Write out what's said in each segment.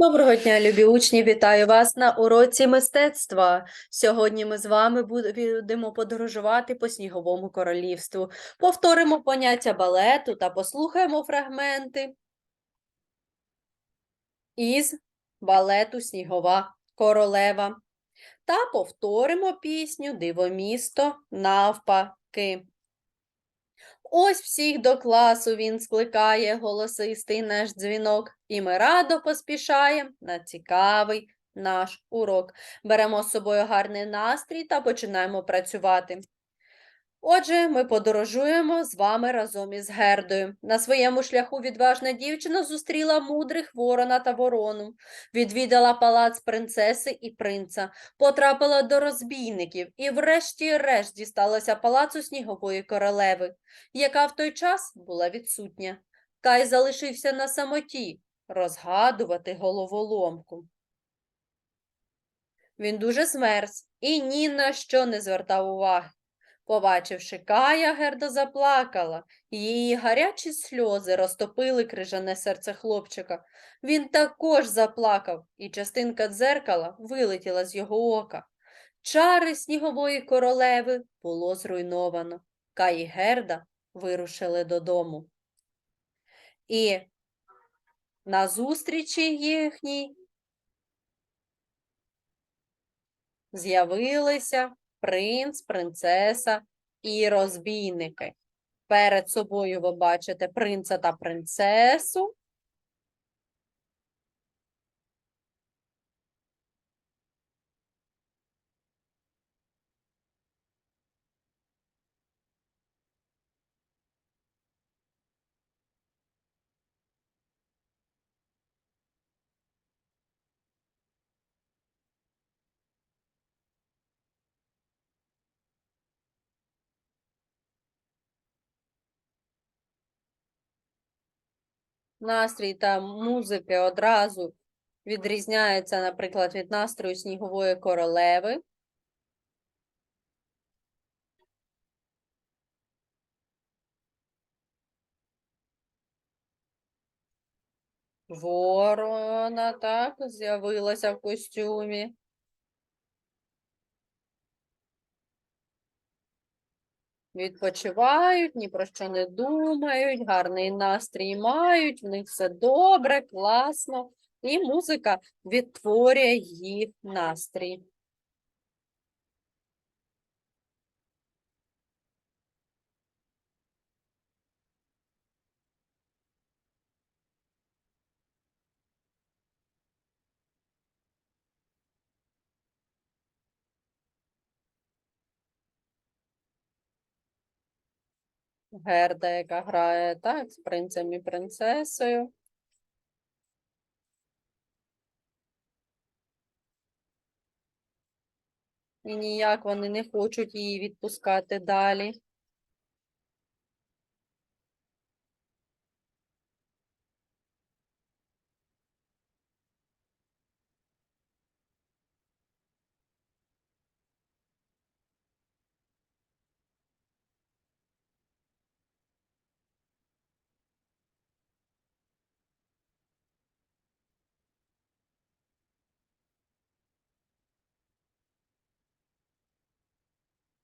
Доброго дня, любі учні! Вітаю вас на уроці мистецтва. Сьогодні ми з вами будемо подорожувати по сніговому королівству. Повторимо поняття балету та послухаємо фрагменти із балету Снігова королева. Та повторимо пісню Дивомісто навпаки. Ось всіх до класу він скликає голосистий наш дзвінок, і ми радо поспішаємо на цікавий наш урок. Беремо з собою гарний настрій та починаємо працювати. Отже, ми подорожуємо з вами разом із Гердою. На своєму шляху відважна дівчина зустріла мудрих ворона та ворону, відвідала палац принцеси і принца, потрапила до розбійників і, врешті-решт, дісталася палацу снігової королеви, яка в той час була відсутня. Кай залишився на самоті розгадувати головоломку. Він дуже змерз і ні на що не звертав уваги. Побачивши Кая, Герда заплакала, її гарячі сльози розтопили крижане серце хлопчика. Він також заплакав, і частинка дзеркала вилетіла з його ока. Чари снігової королеви було зруйновано. Кай і Герда вирушили додому. І на зустрічі їхній з'явилися принц, принцеса і розбійники. Перед собою ви бачите принца та принцесу. Настрій та музики одразу відрізняється, наприклад, від настрою снігової королеви. Ворона так з'явилася в костюмі. Відпочивають, ні про що не думають, гарний настрій мають, в них все добре, класно, і музика відтворює їх настрій. Герда, яка грає так, з принцем і принцесою. І ніяк вони не хочуть її відпускати далі.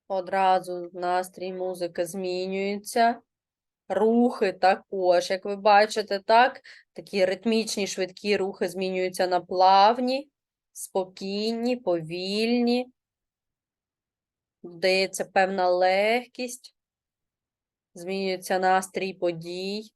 Одразу настрій музики змінюється. Рухи також, як ви бачите, так, такі ритмічні, швидкі рухи змінюються на плавні, спокійні, повільні. Вдається певна легкість, змінюється настрій подій.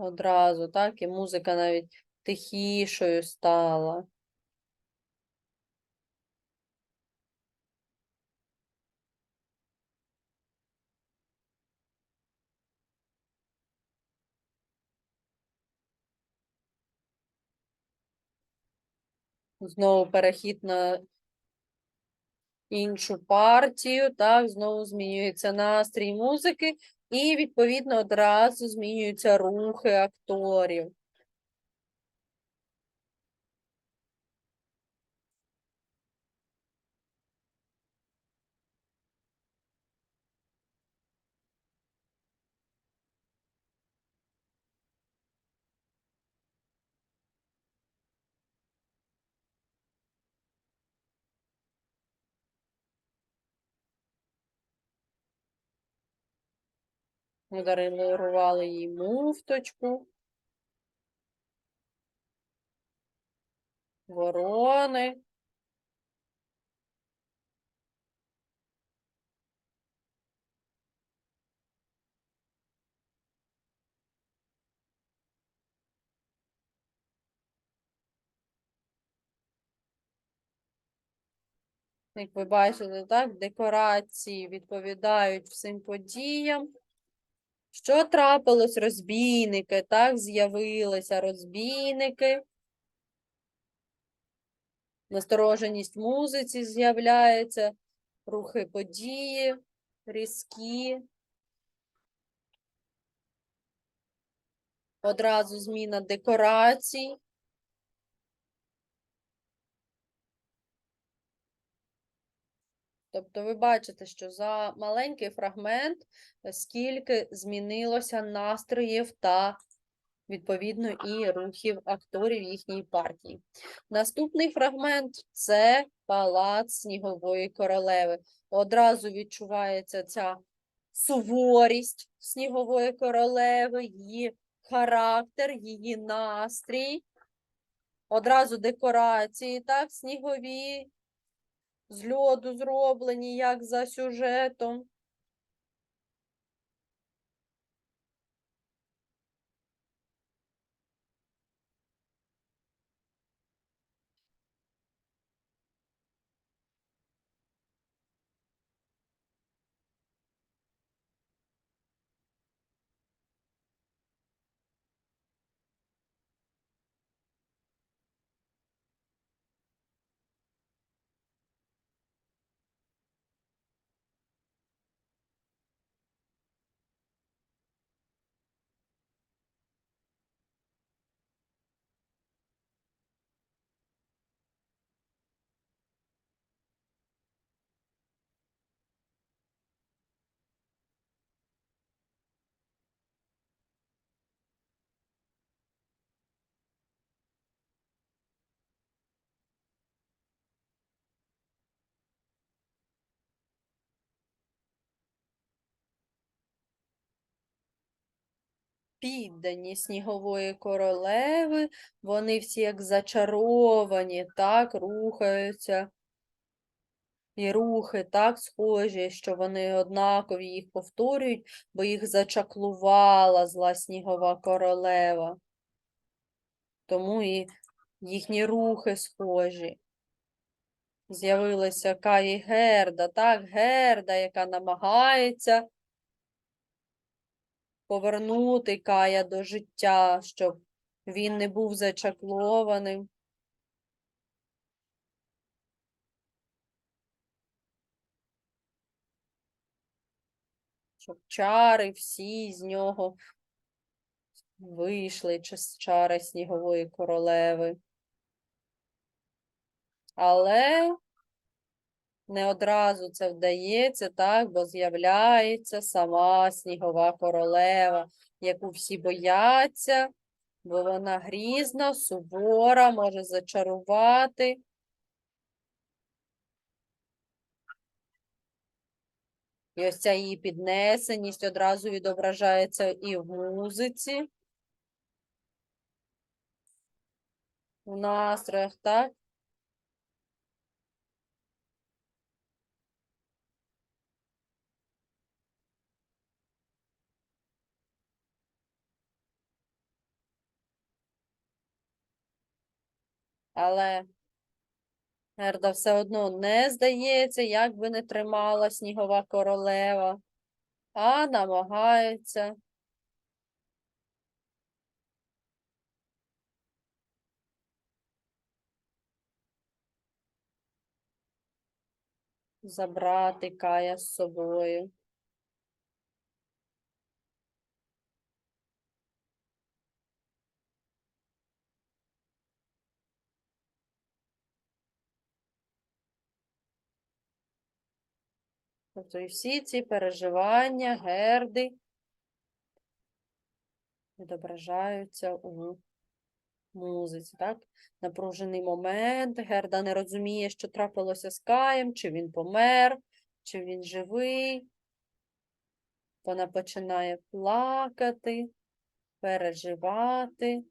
Одразу, так, і музика навіть тихішою стала. Знову перехід на іншу партію, так, знову змінюється настрій музики, і, відповідно, одразу змінюються рухи акторів. Подарували їй муфточку. Ворони. Як ви бачите, так, декорації відповідають всім подіям. Що трапилось? Розбійники, так, з'явилися розбійники. Настороженість музиці з'являється, рухи події, різкі. Одразу зміна декорацій. Тобто ви бачите, що за маленький фрагмент е, скільки змінилося настроїв та, відповідно, і рухів акторів їхньої партії. Наступний фрагмент це палац снігової королеви. Одразу відчувається ця суворість снігової королеви, її характер, її настрій. Одразу декорації, так, снігові, з льоду зроблені, як за сюжетом. Піддані снігової королеви, вони всі як зачаровані, так, рухаються. І рухи так схожі, що вони однакові їх повторюють, бо їх зачаклувала зла снігова королева. Тому і їхні рухи схожі. З'явилася Каї Герда, так, Герда, яка намагається повернути Кая до життя, щоб він не був зачаклованим. Щоб чари всі з нього вийшли з чари снігової королеви. Але не одразу це вдається, так, бо з'являється сама снігова королева, яку всі бояться, бо вона грізна, сувора, може зачарувати. І ось ця її піднесеність одразу відображається і в музиці, в настроях, так? Але Герда все одно не здається, як би не тримала снігова королева, а намагається. Забрати кая з собою. Тобто і всі ці переживання, герди відображаються у музиці, так? Напружений момент, Герда не розуміє, що трапилося з Каєм, чи він помер, чи він живий. Вона починає плакати, переживати.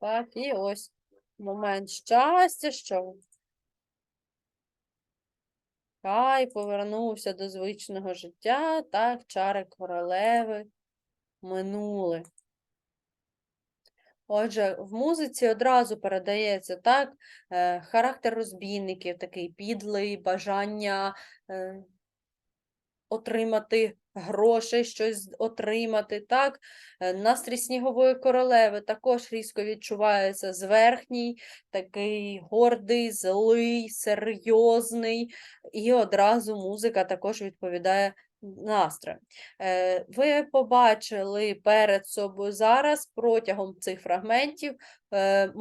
Так, і ось момент щастя, що Кай повернувся до звичного життя, так, чари королеви минули. Отже, в музиці одразу передається так, е, характер розбійників, такий підлий, бажання е, отримати грошей, щось отримати. так. Е, Настрій снігової королеви також різко відчувається зверхній, такий гордий, злий, серйозний, і одразу музика також відповідає настрою. Е, Ви побачили перед собою зараз протягом цих фрагментів е,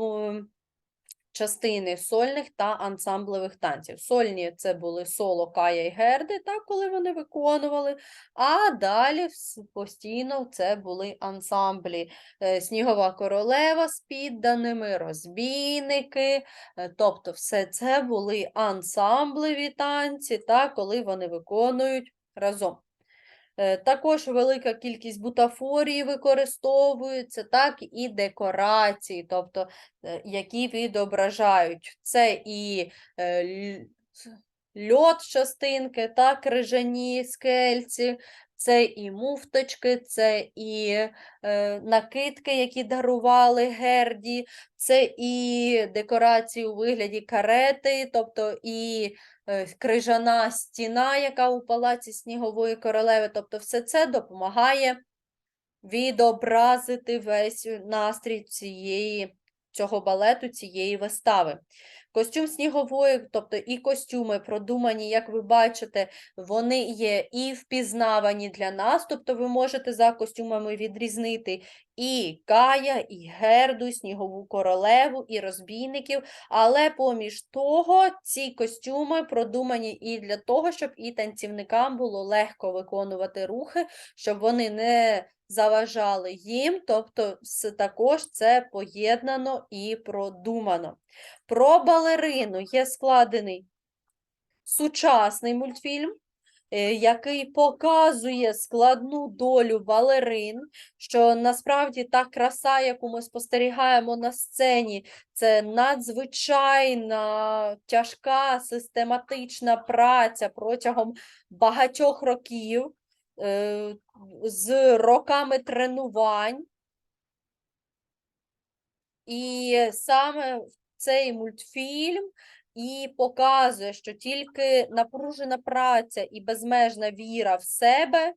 частини сольних та ансамблевих танців. Сольні це були соло Кая і Герди, так, коли вони виконували, а далі постійно це були ансамблі. Е, Снігова королева з підданими, розбійники, е, тобто все це були ансамблеві танці, так, коли вони виконують разом. Е, Також велика кількість бутафорії використовується, так і декорації, тобто е, які відображають. Це і е, льот частинки, так, крижані скельці, це і муфточки, це і накидки, які дарували Герді, це і декорації у вигляді карети, тобто і крижана стіна, яка у палаці снігової королеви. Тобто, все це допомагає відобразити весь настрій цієї, цього балету, цієї вистави. Костюм снігової, тобто і костюми продумані, як ви бачите, вони є і впізнавані для нас, тобто ви можете за костюмами відрізнити і Кая, і Герду, і снігову королеву, і розбійників, але поміж того, ці костюми продумані і для того, щоб і танцівникам було легко виконувати рухи, щоб вони не заважали їм, тобто також це поєднано і продумано. Про балерину є складений сучасний мультфільм, е, який показує складну долю балерин, що насправді та краса, яку ми спостерігаємо на сцені, це надзвичайна тяжка систематична праця протягом багатьох років, з роками тренувань. І саме цей мультфільм і показує, що тільки напружена праця і безмежна віра в себе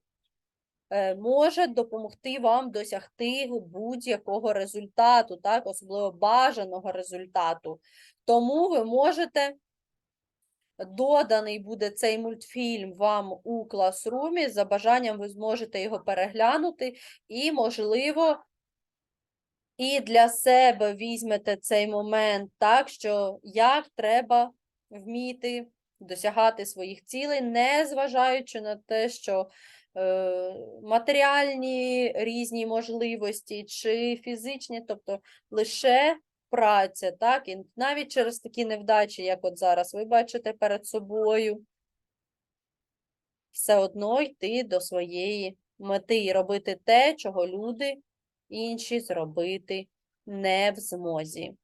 е, може допомогти вам досягти будь-якого результату, так, особливо бажаного результату. Тому ви можете. Доданий буде цей мультфільм вам у класрумі. За бажанням ви зможете його переглянути і, можливо, і для себе візьмете цей момент так, що як треба вміти досягати своїх цілей, не зважаючи на те, що е, матеріальні різні можливості чи фізичні, тобто лише праця, так, і навіть через такі невдачі, як от зараз ви бачите перед собою, все одно йти до своєї мети і робити те, чого люди інші зробити не в змозі.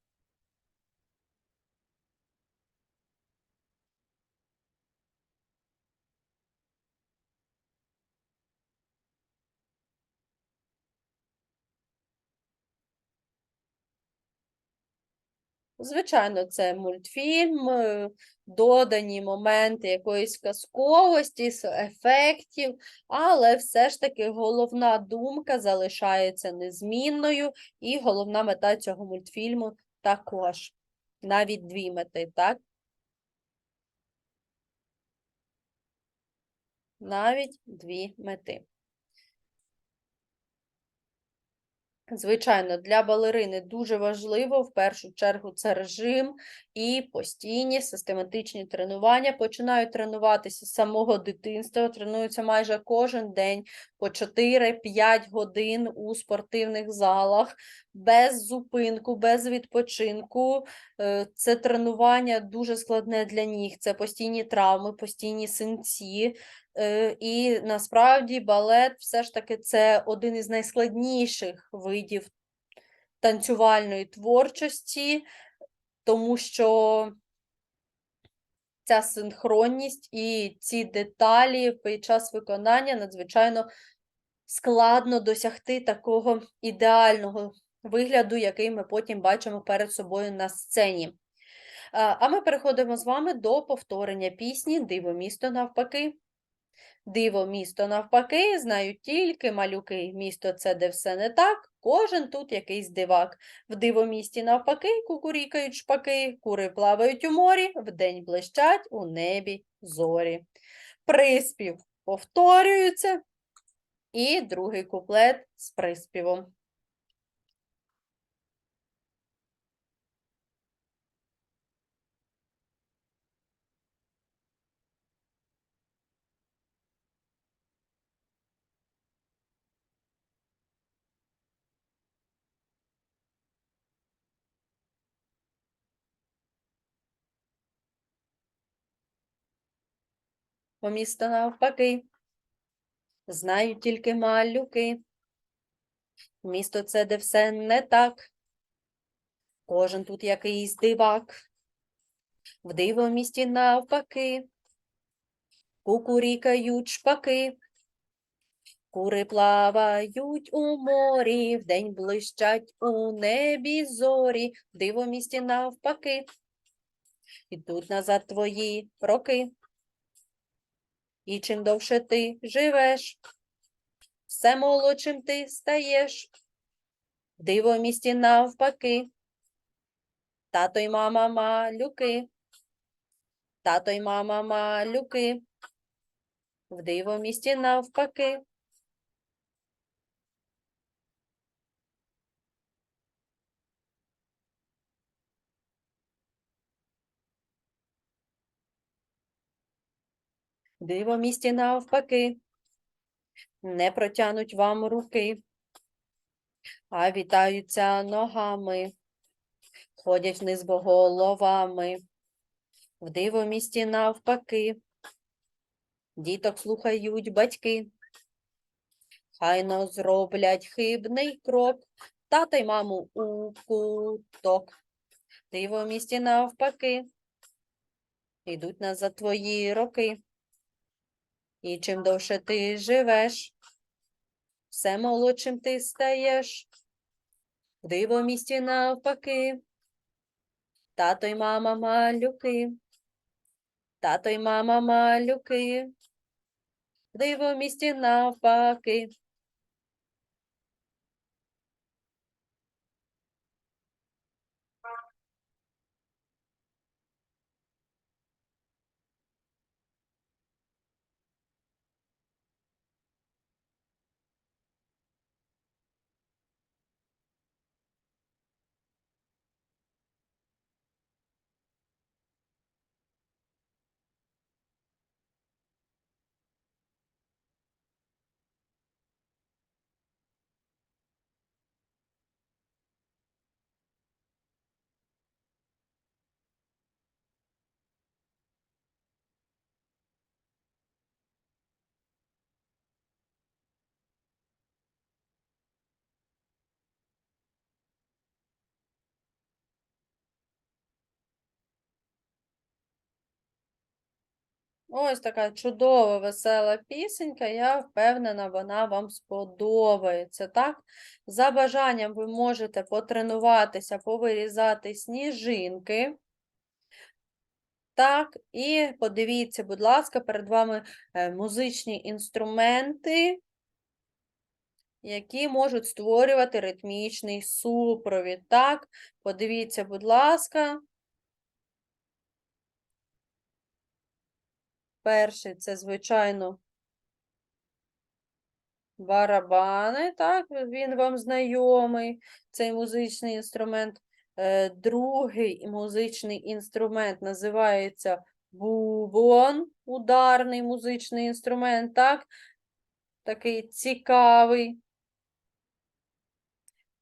Звичайно, це мультфільм, е, додані моменти якоїсь казковості, ефектів, але все ж таки головна думка залишається незмінною, і головна мета цього мультфільму також. Навіть дві мети, так? Навіть дві мети. Звичайно, для балерини дуже важливо в першу чергу це режим і постійні систематичні тренування. Починають тренуватися з самого дитинства, тренуються майже кожен день по 4-5 годин у спортивних залах, без зупинку, без відпочинку. Е, Це тренування дуже складне для них, це постійні травми, постійні синці. Е, І насправді балет все ж таки це один із найскладніших видів танцювальної творчості, тому що ця синхронність і ці деталі під час виконання надзвичайно складно досягти такого ідеального вигляду, який ми потім бачимо перед собою на сцені. А а ми переходимо з вами до повторення пісні Диво місто навпаки. Диво, місто навпаки, знають тільки малюки. Місто це де все не так, кожен тут якийсь дивак. В диво місті навпаки, кукурікають шпаки, кури плавають у морі, вдень блищать у небі зорі. Приспів повторюється, і другий куплет з приспівом. Бо місто навпаки, знають тільки малюки. Місто це де все не так. Кожен тут якийсь дивак. В диво місті навпаки. Кукурікають шпаки. Кури плавають у морі, вдень блищать у небі зорі, диво місті навпаки. Ідуть назад твої роки. І чим довше ти живеш, все молодшим ти стаєш. Диво місті навпаки. Тато й мама малюки. Тато й мама малюки. В диво місті навпаки. Диво місті навпаки. Не протянуть вам руки, а вітаються ногами, ходять вниз бо головами. В диво місті навпаки. Діток слухають батьки. Хайно зроблять хибний крок, тата й маму у куток. Диво місті навпаки. Йдуть назад твої роки. І чим довше ти живеш, все молодшим ти стаєш. Диво місті навпаки. Тато й мама малюки. Тато й мама малюки. Диво місті навпаки. Ось така чудова, весела пісенька. Я впевнена, вона вам сподобається. Так? За бажанням ви можете потренуватися, повирізати сніжинки. Так, і подивіться, будь ласка, перед вами е, музичні інструменти, які можуть створювати ритмічний супровід. Так, подивіться, будь ласка. Перший це, звичайно, барабани, так, він вам знайомий, цей музичний інструмент. Е, Другий музичний інструмент називається бубон, ударний музичний інструмент, так, такий цікавий.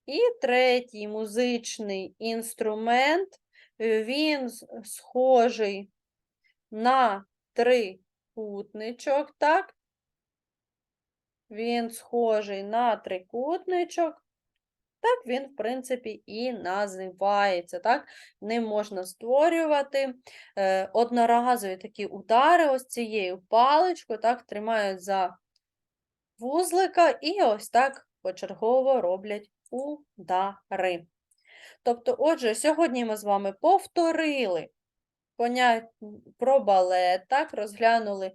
І третій музичний інструмент, е, він схожий на трикутничок, так? Він схожий на трикутничок. Так він, в принципі, і називається. Так? Ним можна створювати е, одноразові такі удари ось цією паличкою, так, тримають за вузлика і ось так почергово роблять удари. Тобто, отже, сьогодні ми з вами повторили поняття про балет, так, розглянули,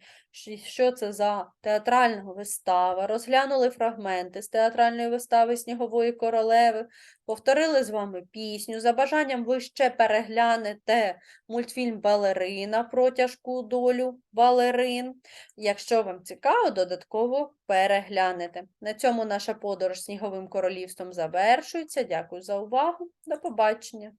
що це за театральна вистава, розглянули фрагменти з театральної вистави Снігової королеви, повторили з вами пісню. За бажанням ви ще переглянете мультфільм Балерина про тяжку долю балерин. Якщо вам цікаво, додатково переглянете. На цьому наша подорож Сніговим королівством завершується. Дякую за увагу. До побачення.